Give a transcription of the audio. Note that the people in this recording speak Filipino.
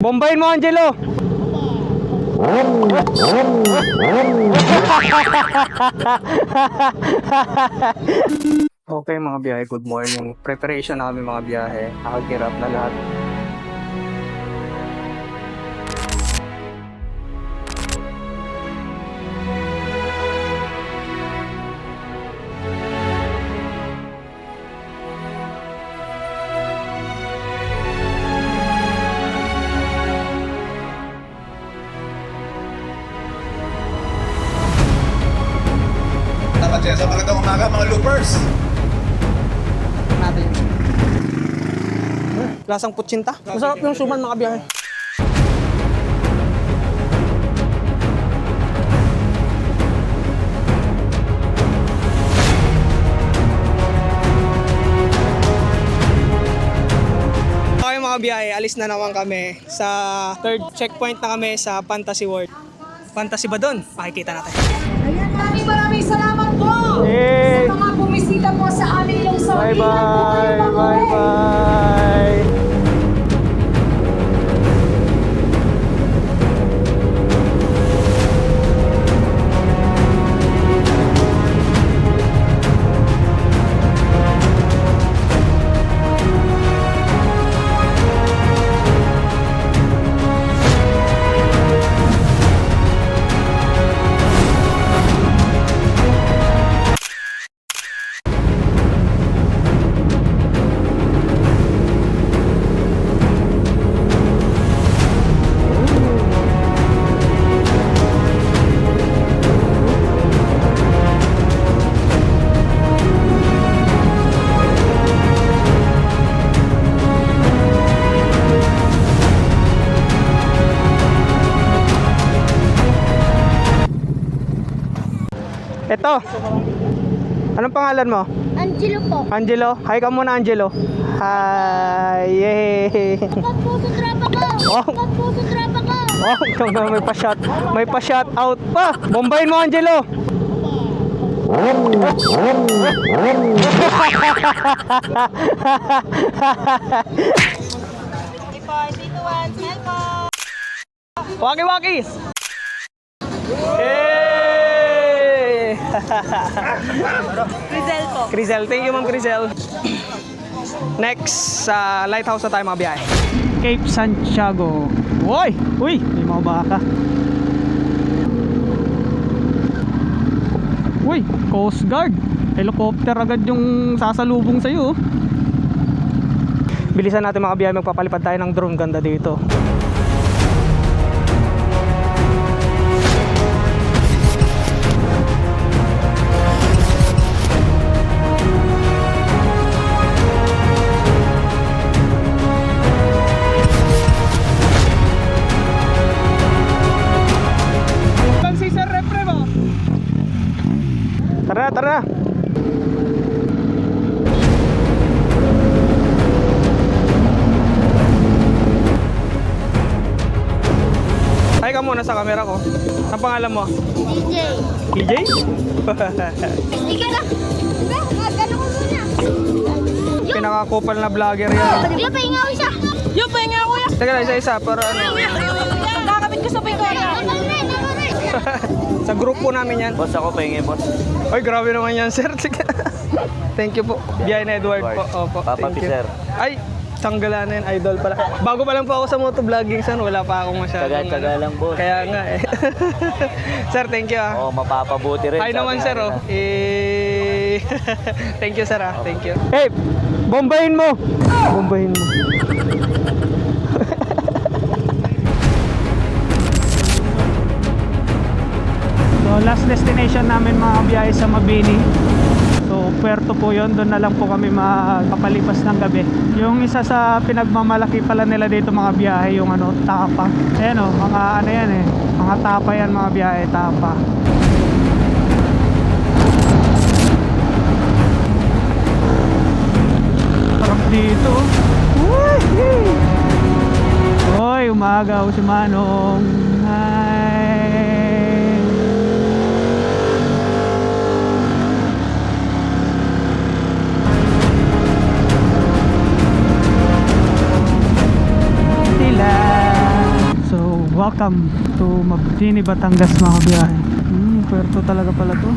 Bombayin mo, Angelo! okay mga biyahe, good morning. Preparation namin mga biyahe. Nakagirap na lahat. Umaga mga loopers. natin. Lasang putsinta. Masarap yung suman mga biyahe. Mga biyahe, alis na naman kami sa third checkpoint na kami sa Fantasy World. Fantasy ba doon? Pakikita natin. Ayan, maraming maraming salamat! Sa mga bumisita po sa aming lungsod. Bye bye! Bye bye! Ito. Anong pangalan mo? Angelo po. Angelo? Hi ka muna, Angelo. Hi! Yay! Pag puso trapa ko. Oh. Pag puso trapa ko. Oh, may pa-shot. May pa-shot out pa. Bombayin mo, Angelo. Waki waki. Hey! Rizal po. Crisel, thank you Ma'am Crisel. Next, sa lighthouse na tayo mga biyahe. Cape Santiago. Uy! Uy! May mga baka. Uy! Coast Guard. Helicopter agad yung sasalubong sa'yo. oh. Bilisan natin mga biyahe. Magpapalipad tayo ng drone. Ganda dito. Ay ka muna sa camera ko. Ang pangalan mo? DJ. PJ? Sige na. Sige, gano'n ko muna. Pinakakupal na vlogger yan. Yung pahinga ko siya. Yung pahinga ko yan. Teka lang, isa-isa para ano. Kakabit ko sa niya. Sa grupo namin yan. Boss ako pahingi, boss. Ay, grabe naman yan, sir. Thank you po. Biyahe na Edward po. Opo, Papa thank you. Piser. Ay, Sanggala na idol pala. Bago pa lang po ako sa motovlogging, san. Wala pa akong masyadong... Tsaga-tsaga ano. lang, boss. Kaya nga eh. sir, thank you ah. Oo, mapapabuti rin. Hi naman sir oh. Eh... thank you sir ah. Thank you. Hey, bombayin mo. Bombayin mo. so last destination namin mga biyahe sa Mabini. Puerto po yun, doon na lang po kami magpapalipas ng gabi. Yung isa sa pinagmamalaki pala nila dito mga biyahe, yung ano, tapa. Ayan o, mga ano yan eh, mga tapa yan mga biyahe, tapa. Sarap dito. Woohoo! Hoy, umagaw si Manong. Tila Welcome to Mabini, Batangas mga kabiyahe. Hmm, puerto talaga pala to.